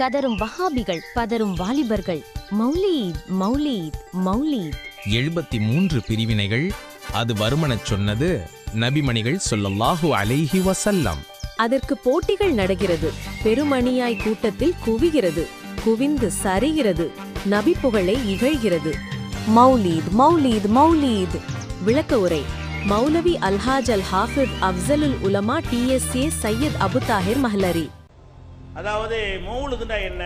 கதரும் வஹாபிகள் பதரும் வாலிபர்கள். மௌலீத் மௌலீத் மௌலீத். எழுபத்தி மூன்று பிரிவினைகள் அது வருமனச் சொன்னது நபிமணிகள் சொல்லல்லாஹு அலைஹி வசல்லம் அதற்கு போட்டிகள் நடக்கிறது. பெருமணியாய் கூட்டத்தில் குவிகிறது. குவிந்து சரிகிறது. நபி புகழை இகழ்கிறது. மௌலீத் மௌலீத் மௌலீத். விளக்க உரை. மௌலவி அல்ஹாஜ் அல் ஹாஃபித் அப்சலுல் உலமா டிஎஸ்ஏ சையத் அபு தாஹிர் மஹ்லரி. அதாவது மௌலுதுண்டா என்ன?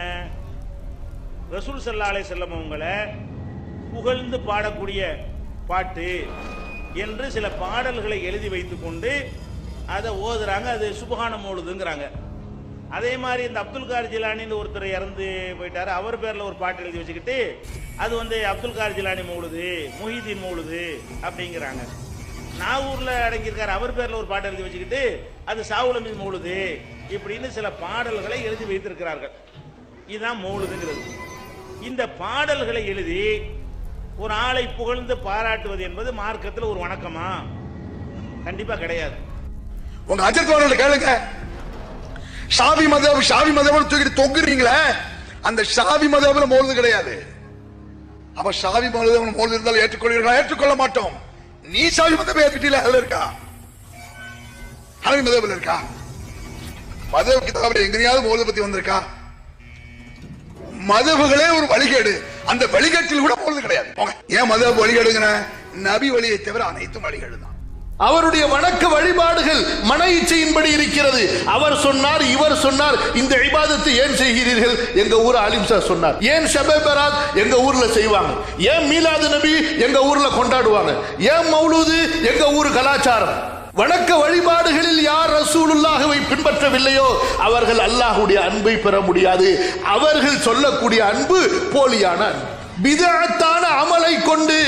ரசூல் சல்லா அலை செல்லம் அவங்களை புகழ்ந்து பாடக்கூடிய பாட்டு என்று சில பாடல்களை எழுதி வைத்துக்கொண்டு அதை ஓதுறாங்க. அது சுபகான மௌலுதுங்கிறாங்க அதே மாதிரி இந்த அப்துல் கார் ஜிலானின்னு ஒருத்தர் இறந்து போயிட்டாரு. அவர் பேரில் ஒரு பாட்டு எழுதி வச்சுக்கிட்டு அது வந்து அப்துல் கார் ஜிலானி மௌலுது முஹிதீன் மௌலுது அப்படிங்கிறாங்க. நாகூரில் அடங்கியிருக்காரு. அவர் பேரில் ஒரு பாட்டு எழுதி வச்சுக்கிட்டு அது சாவுலமி மௌலுது. இப்படின்னு சில பாடல்களை எழுதி வைத்திருக்கிறார்கள். இதுதான் மௌலுதுங்கிறது இந்த பாடல்களை எழுதி ஒரு ஆளை புகழ்ந்து பாராட்டுவது என்பது மார்க்கத்தில் ஒரு வணக்கமா? கண்டிப்பா கிடையாது. உங்க அஜர்வான கேளுங்க. ஷாவி மதம் ஷாவி மதம் தூக்கிட்டு தொங்குறீங்களே? அந்த ஷாவி மதம் மோழுது கிடையாது. அப்ப ஷாவி மதம் மோழுது இருந்தாலும் ஏற்றுக்கொள்வீர்களா? ஏற்றுக்கொள்ள மாட்டோம். நீ ஷாவி மதம் ஏற்றுக்கிட்டீங்களா அதுல இருக்கா? ஹனவி மதம் இருக்கா? மதம் கிதாபில் எங்கேயாவது மோழுது பத்தி வந்திருக்கா? மதவுகளே ஒரு வழிகேடு. அந்த வழிகேட்டில் கூட மோழுது கிடையாது. ஏன் மத வழிகேடுங்கிற நபி வழியை தவிர அனைத்தும் வழிகேடு தான் அவருடைய வணக்க வழிபாடுகள் மன இச்சையின்படி இருக்கிறது. அவர் சொன்னார் இவர் சொன்னார் இந்த இபாதத்தை ஏன் செய்கிறீர்கள்? எங்க ஊர் அலிம் சார் சொன்னார். ஏன் ஷபே பராத் எங்க ஊர்ல செய்வாங்க. ஏன் மீலாது நபி எங்க ஊர்ல கொண்டாடுவாங்க? ஏன் மௌலூது எங்க ஊர் கலாச்சாரம்? வணக்க வழிபாடுகளில் யார் ரசூலுல்லாகவை பின்பற்றவில்லையோ அவர்கள் அல்லாஹுடைய அன்பை பெற முடியாது. அவர்கள் சொல்லக்கூடிய அன்பு போலியான அன்பு. பிதஅத்தான அமலை கொண்டு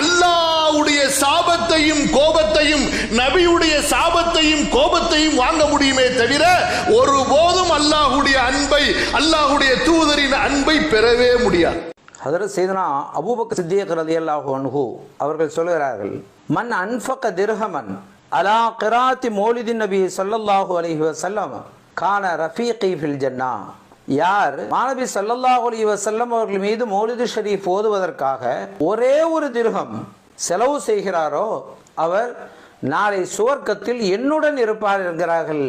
அல்லாவுடைய சாபத்தையும் கோபத்தையும் நபியுடைய சாபத்தையும் கோபத்தையும் வாங்க முடியுமே தவிர ஒருபோதும் அல்லாஹ்வுடைய அன்பை அல்லாஹுடைய தூதரின் அன்பை பெறவே முடியாது. ஹதரத் செய்தனா அபூபக் சித்தியக் ரலியல்லாஹு அன்ஹு அவர்கள் சொல்கிறார்கள் மன் அன்பக்க திருகமன் அலா கிராத்தி மௌலிதின் நபி ஸல்லல்லாஹு அலைஹி வசல்லம் கான ரஃபீகி ஃபில் ஜன்னா. யார்? மாணவி சல்லல்லாஹு அலி வசல்லம் அவர்கள் மீது மௌலிது ஷரீஃப் ஓதுவதற்காக ஒரே ஒரு திருகம் செலவு செய்கிறாரோ அவர் நாளை சுவர்க்கத்தில் என்னுடன் இருப்பார் என்கிறார்கள்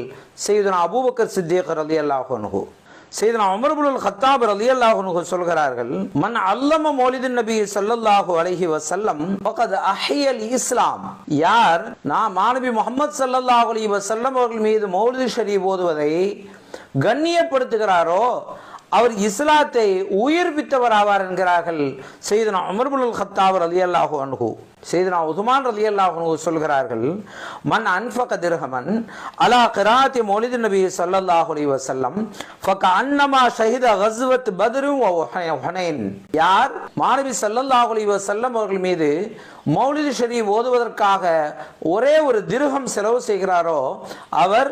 செய்தனா அபூபக்கர் சித்தியக் ரலியல்லாஹு அனுகு செய்தனா அமர்புல் ஹத்தாப் ரலியல்லாஹு அன்ஹு சொல்கிறார்கள் மன் அல்லம மௌலிதின் நபி ஸல்லல்லாஹு அலைஹி வஸல்லம் ஃபகத் அஹியல் இஸ்லாம் யார்? நான் மாணவி முகமது ஸல்லல்லாஹு அலைஹி வஸல்லம் அவர்கள் மீது மௌலிது ஷரீஃப் ஓதுவதை கண்ணியப்படுத்துகிறாரோ அவர் இஸ்லாத்தை உயிர்ப்பித்தவர் ஆவார் என்கிறார்கள் செய்தனா உமர்புல் ஹத்தாப் ரலியல்லாஹு அன்ஹு. செய்தனா உதுமான் ரலியல்லாஹு அன்ஹு சொல்கிறார்கள் மன் அன்ஃபக திருஹமன் அலா கிராத்தி மொழிது நபி ஸல்லல்லாஹு அலைஹி வஸல்லம் அன்னமா ஷஹித ஹஸ்வத் பத்ரும் யார்? மாணவி ஸல்லல்லாஹு அலைஹி வஸல்லம் அவர்கள் மீது மௌலிது ஷரீஃப் ஓதுவதற்காக ஒரே ஒரு திருகம் செலவு செய்கிறாரோ அவர்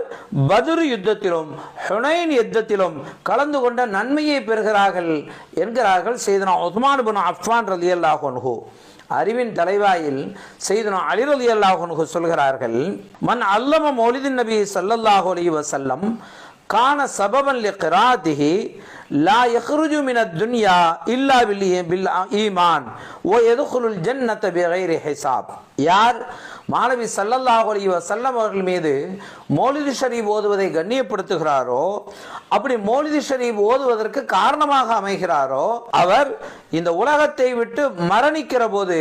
பதுரு யுத்தத்திலும் ஹுனைன் யுத்தத்திலும் கலந்து கொண்ட நன்மையை பெறுகிறார்கள் என்கிறார்கள் செய்தனா உஸ்மான் பின் அஃபான் ரலியல்லாஹு அன்ஹு. அறிவின் தலைவாயில் செய்தனா அலி ரலியல்லாஹு அன்ஹு சொல்கிறார்கள் மன் அல்லம மௌலிதின் நபி ஸல்லல்லாஹு அலைஹி வஸல்லம் كان سببا لقراءته لا يخرج من الدنيا إلا بالإيمان ويدخل الجنة بغير حساب. يار மாணவி சல்லல்லாஹ் அலி வசல்லம் அவர்கள் மீது மௌலிது ஷரீப் ஓதுவதை கண்ணியப்படுத்துகிறாரோ அப்படி மௌலிது ஷரீப் ஓதுவதற்கு காரணமாக அமைகிறாரோ அவர் இந்த உலகத்தை விட்டு மரணிக்கிற போது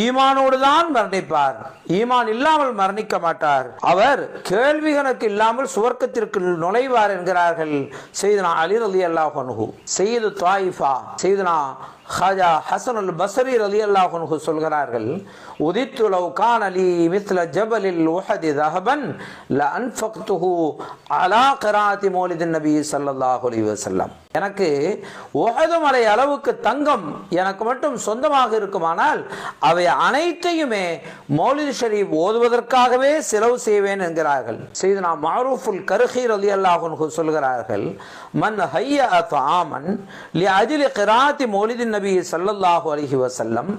ஈமானோடு தான் மரணிப்பார். ஈமான் இல்லாமல் மரணிக்க மாட்டார். அவர் கேள்வி கணக்கு இல்லாமல் சுவர்க்கத்திற்கு நுழைவார் என்கிறார்கள். செய்தனா அலி அல்லாஹ் செய்து தாயிஃபா. செய்தனா ஹாஜா ஹசன் அல் பசரி அலி அல்லாஹு சொல்கிறார்கள் உதித்து லவ் கான் அலி மித்ல ஜபலில் உஹதி தஹபன் ல அன்ஃபக்துஹு அலா கராத்தி மோலிதின் நபி ஸல்லல்லாஹு அலி வசல்லம் எனக்கு உஹது மலை அளவுக்கு தங்கம் எனக்கு மட்டும் சொந்தமாக இருக்குமானால் அவை அனைத்தையுமே மௌலிது ஷரீப் ஓதுவதற்காகவே செலவு செய்வேன் என்கிறார்கள். செய்து நாம் மாரூஃபுல் கருஹி அலி அல்லாஹு சொல்கிறார்கள் மன் ஹைய அத் ஆமன் லி அஜிலி கிராத்தி மௌலிதின் நபி சல்லல்லாஹு அலைஹி வசல்லம்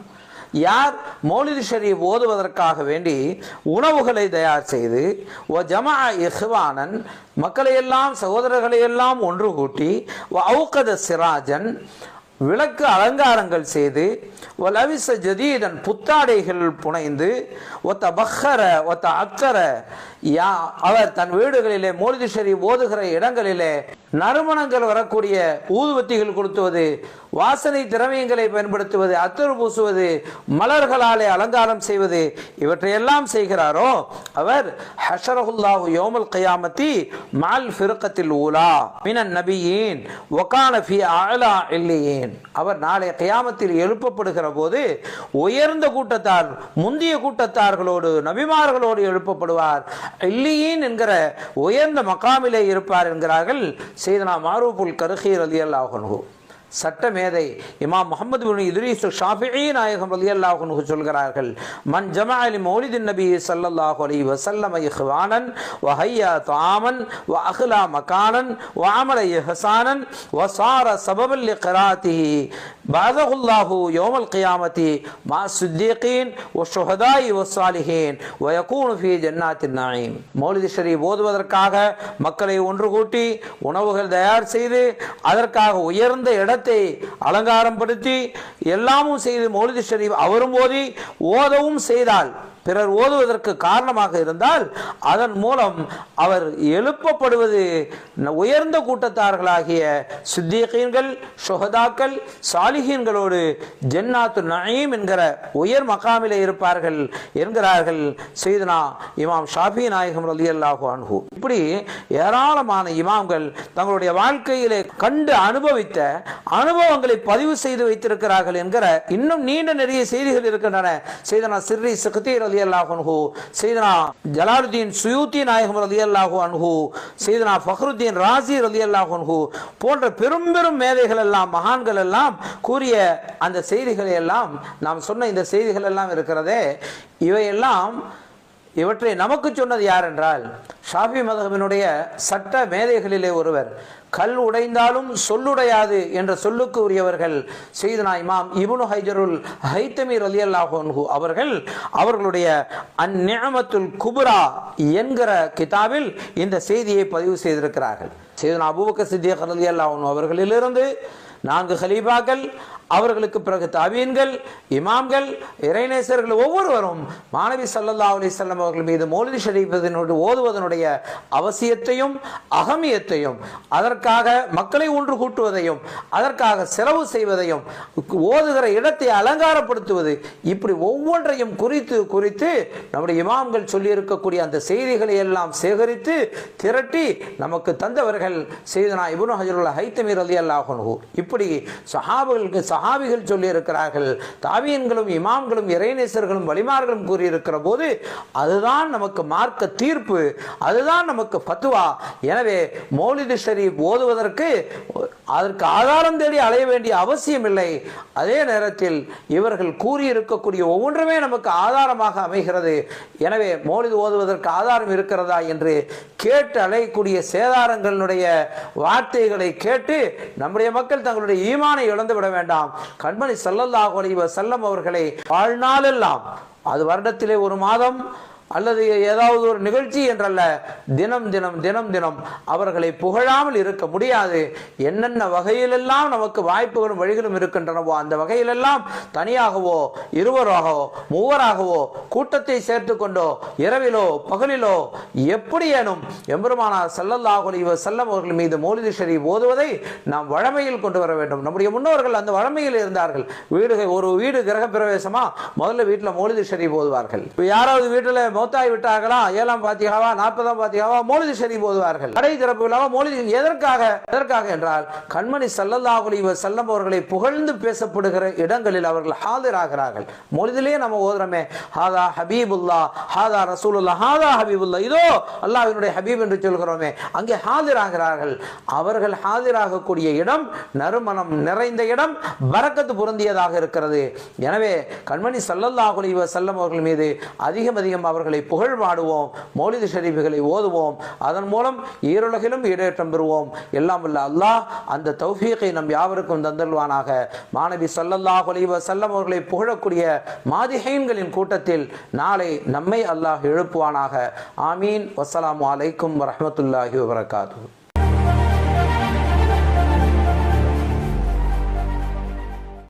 யார் மௌலிது ஷரீப் ஓதுவதற்காக வேண்டி உணவுகளை தயார் செய்து ஓ ஜமா இஹ்வானன் மக்களையெல்லாம் சகோதரர்களையெல்லாம் ஒன்று கூட்டி ஓ சிராஜன் விளக்கு அலங்காரங்கள் செய்து ஒலவிச ஜதீதன் புத்தாடைகள் புனைந்து ஒத்த பஹர ஒத்த அக்கர யா அவர் தன் வீடுகளிலே மோலிது ஷரீப் ஓதுகிற இடங்களிலே நறுமணங்கள் வரக்கூடிய ஊதுவத்திகள் கொடுத்துவது வாசனை திரவியங்களை பயன்படுத்துவது அத்தர் பூசுவது மலர்களாலே அலங்காரம் செய்வது இவற்றையெல்லாம் செய்கிறாரோ அவர் ஹஷரஹுல்லாஹு யோமல் கயாமத்தி மால் ஃபிருக்கத்தில் ஊலா மினன் நபியேன் ஒகான ஃபி ஆலா இல்லையேன். அவர் நாளை கயாமத்தில் எழுப்பப்படுகிற போது உயர்ந்த கூட்டத்தார் முந்திய கூட்டத்தார்களோடு நபிமார்களோடு எழுப்பப்படுவார். இல்லியின் என்கிற உயர்ந்த மக்காமிலே இருப்பார் என்கிறார்கள். செய்தனா மாரூபுல் கருகீர் அலி அல்லாஹனு சட்டமேதை இமாம் முகமது பின் இத்ரீஸ் ஷாஃபிஈ நாயகம் அலி அன்ஹு சொல்கிறார்கள் மன் ஜமா அலி மௌலிதின் நபி ஸல்லல்லாஹு அலி வசல்லம் இஹ்வானன் வ ஹையா தாமன் வ அஹ்லா மகானன் வ அமல இஹசானன் வ சார சபபல் லி பாதகுல்லாஹு யோமல் கியாமத்தி மா சித்திகீன் வ ஷுஹதாஇ வ சாலிஹீன் வ யகூனு ஃபீ ஜன்னாத்தின் நாயிம் மௌலிதி ஷரீப் ஓதுவதற்காக மக்களை ஒன்று கூட்டி உணவுகள் தயார் செய்து அதற்காக உயர்ந்த இடத்தை அலங்காரம் படுத்தி எல்லாமும் செய்து மௌலிதி ஷரீப் அவரும் போதி ஓதவும் செய்தால் பிறர் ஓதுவதற்கு காரணமாக இருந்தால் அதன் மூலம் அவர் எழுப்பப்படுவது உயர்ந்த கூட்டத்தார்களாகிய சித்தீகீன்கள் சுகதாக்கள் சாலிஹீன்களோடு ஜென்னாத்து நயீம் என்கிற உயர் மகாமிலே இருப்பார்கள் என்கிறார்கள் செய்தனா இமாம் ஷாஃபி நாயகம் ரலியல்லாஹு அன்ஹு. இப்படி ஏராளமான இமாம்கள் தங்களுடைய வாழ்க்கையிலே கண்டு அனுபவித்த அனுபவங்களை பதிவு செய்து வைத்திருக்கிறார்கள் என்கிற இன்னும் நீண்ட நிறைய செய்திகள் இருக்கின்றன. செய்தனா சிர்ரி சக்தீர் அலி அன்ஹு. ஜலாலுதீன் சுயூத்தி நாயகம் அல்லாஹு அன்ஹு. ஃபஹ்ருத்தீன் ராசி அன்ஹு. போன்ற பெரும் பெரும் மேதைகள் எல்லாம் மகான்கள் எல்லாம் கூறிய அந்த செய்திகளை எல்லாம் நாம் சொன்ன இந்த செய்திகள் எல்லாம் இருக்கிறதே இவையெல்லாம் இவற்றை நமக்கு சொன்னது யார் என்றால் ஷாஃபி மதகமினுடைய சட்ட மேதைகளிலே ஒருவர். கல் உடைந்தாலும் சொல்லுடையாது என்ற சொல்லுக்கு உரியவர்கள் செய்தனா இமாம் இபுனு ஹைஜருல் ஹைத்தமி ரலியல்லாஹு அன்ஹு அவர்கள் அவர்களுடைய அந்நியமத்துல் குபுரா என்கிற கிதாபில் இந்த செய்தியை பதிவு செய்திருக்கிறார்கள். செய்தனா அபூபக்கர் சித்திய ரலியல்லாஹு அல்லாஹன் அவர்களிலிருந்து நான்கு ஹலீபாக்கள் அவர்களுக்கு பிறகு தாபீன்கள் இமாம்கள் இறைநேசர்கள் ஒவ்வொருவரும் மாணவி ஸல்லல்லாஹு அலிசல்லம் அவர்கள் மீது மௌலிதி ஷரீஃபதனுடைய ஓதுவதனுடைய அவசியத்தையும் அகமியத்தையும் அதற்காக மக்களை ஒன்று கூட்டுவதையும் அதற்காக செலவு செய்வதையும் ஓதுகிற இடத்தை அலங்காரப்படுத்துவது இப்படி ஒவ்வொன்றையும் குறித்து குறித்து நம்முடைய இமாம்கள் சொல்லியிருக்கக்கூடிய அந்த செய்திகளை எல்லாம் சேகரித்து திரட்டி நமக்கு தந்தவர்கள் செய்தனா இபுன் ஹஜருல்லா ஹைத்தமீர் அலி அன்ஹு. இப்படி சஹாபர்களுக்கு சஹாபிகள் சொல்லியிருக்கிறார்கள். தாவியன்களும் இமாம்களும் இறைநேசர்களும் வலிமார்களும் கூறியிருக்கிற போது அதுதான் நமக்கு மார்க்க தீர்ப்பு அதுதான் நமக்கு பத்துவா. எனவே மௌலிது ஷரீப் ஓதுவதற்கு அதற்கு ஆதாரம் தேடி அலைய வேண்டிய அவசியம் இல்லை. அதே நேரத்தில் இவர்கள் கூறியிருக்கக்கூடிய ஒவ்வொன்றுமே நமக்கு ஆதாரமாக அமைகிறது. எனவே மௌலிது ஓதுவதற்கு ஆதாரம் இருக்கிறதா என்று கேட்டு அலையக்கூடிய சேதாரங்களுடைய வார்த்தைகளை கேட்டு நம்முடைய மக்கள் தங்களுடைய ஈமானை இழந்து விட வேண்டாம். கண்மணி சல்லல்லாஹ் அலைஹி செல்லம் அவர்களை வாழ்நாளெல்லாம் அது வருடத்திலே ஒரு மாதம் அல்லது ஏதாவது ஒரு நிகழ்ச்சி என்றல்ல தினம் தினம் தினம் தினம் அவர்களை புகழாமல் இருக்க முடியாது. என்னென்ன வகையிலெல்லாம் நமக்கு வாய்ப்புகளும் வழிகளும் இருக்கின்றனவோ அந்த வகையிலெல்லாம் தனியாகவோ இருவராகவோ மூவராகவோ கூட்டத்தை சேர்த்து கொண்டோ இரவிலோ பகலிலோ எப்படியேனும் எம்பெருமானார் ஸல்லல்லாஹு அலைஹி வஸல்லம் அவர்கள் மீது மௌலிது ஷரி ஓதுவதை நாம் வழமையில் கொண்டு வர வேண்டும். நம்முடைய முன்னோர்கள் அந்த வழமையில் இருந்தார்கள். வீடுகள் ஒரு வீடு கிரக பிரவேசமா முதல்ல வீட்டில் மௌலிது ஷரி ஓதுவார்கள். இப்போ யாராவது வீட்டில் மௌத்தாய் விட்டார்களா ஏழாம் பாத்தியாவா நாற்பதாம் பாத்தியாவா மௌலிது ஷரீப் ஓதுவார்கள் கடை திறப்பு விழாவா மௌலிது எதற்காக எதற்காக என்றால் கண்மணி ஸல்லல்லாஹு செல்லம் அவர்களை புகழ்ந்து பேசப்படுகிற இடங்களில் அவர்கள் ஹாஜராகிறார்கள். மொழிதிலே நம்ம ஓதுறமே ஹாதா ஹபீபுல்லா ஹாதா ரசூலுல்லா ஹாதா ஹபீபுல்லா இதோ அல்லாஹ்வினுடைய ஹபீப் என்று சொல்கிறோமே அங்கே ஹாஜராகிறார்கள். அவர்கள் ஹாஜராகக்கூடிய இடம் நறுமணம் நிறைந்த இடம் வரக்கத்து பொருந்தியதாக இருக்கிறது. எனவே கண்மணி ஸல்லல்லாஹு செல்லம் அவர்கள் மீது அதிகம் அதிகம் அவர்கள் அவர்களை புகழ் பாடுவோம் மௌலித ஷரீஃபுகளை ஓதுவோம் அதன் மூலம் ஈருலகிலும் ஈடேற்றம் பெறுவோம். எல்லாம் வல்ல அல்லாஹ் அந்த தௌஃபீகை நம் யாவருக்கும் தந்தல்வானாக மாணவி சல்லல்லாஹ் ஒலிவ செல்லம் அவர்களை புகழக்கூடிய மாதிஹைன்களின் கூட்டத்தில் நாளை நம்மை அல்லாஹ் எழுப்புவானாக. ஆமீன். வசலாம் அலைக்கும் வரமத்துல்லாஹி வபரகாத்துஹு.